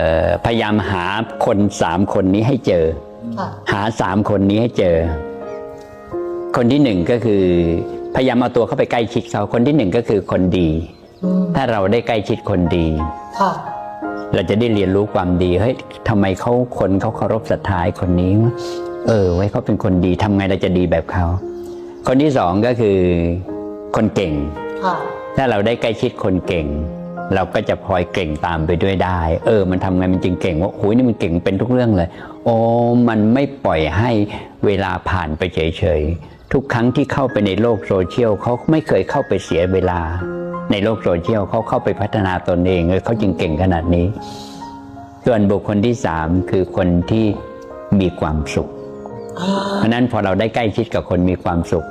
เอ่อพยายามหาคนสามคนนี้ให้เจอค่ะหาสามคนนี้ให้เจอ คนที่หนึ่งก็คือ พยายามเอาตัวเข้าไปใกล้ชิดเขา คนที่หนึ่งก็คือคนดีอืมถ้าเราได้ใกล้ชิดคนดีค่ะเราจะได้เรียนรู้ความดี เฮ้ยทำไมเขาคนเขาเคารพศรัทธาไอ้คนนี้วะเออ ไว้เขาเป็นคนดีทำไงเราจะดีแบบเขา คนที่สองก็คือ คนเก่งค่ะถ้าเราได้ใกล้ชิดคนเก่ง เราก็จะพลอยเก่งตามไปด้วยได้ เออ มันทำไงมันจึงเก่งว่าโอ้ยนี่มันเก่งเป็นทุกเรื่องเลย โอ้มันไม่ปล่อยให้เวลาผ่านไปเฉยๆ ทุกครั้งที่เข้าไปในโลกโซเชียลเขาไม่เคยเข้าไปเสียเวลา ในโลกโซเชียลเขาเข้าไปพัฒนาตนเองเลยเขาจึงเก่งขนาดนี้ ส่วนบุคคลที่สามคือคนที่มีความสุข เพราะนั้นพอเราได้ใกล้ชิดกับคนมีความสุข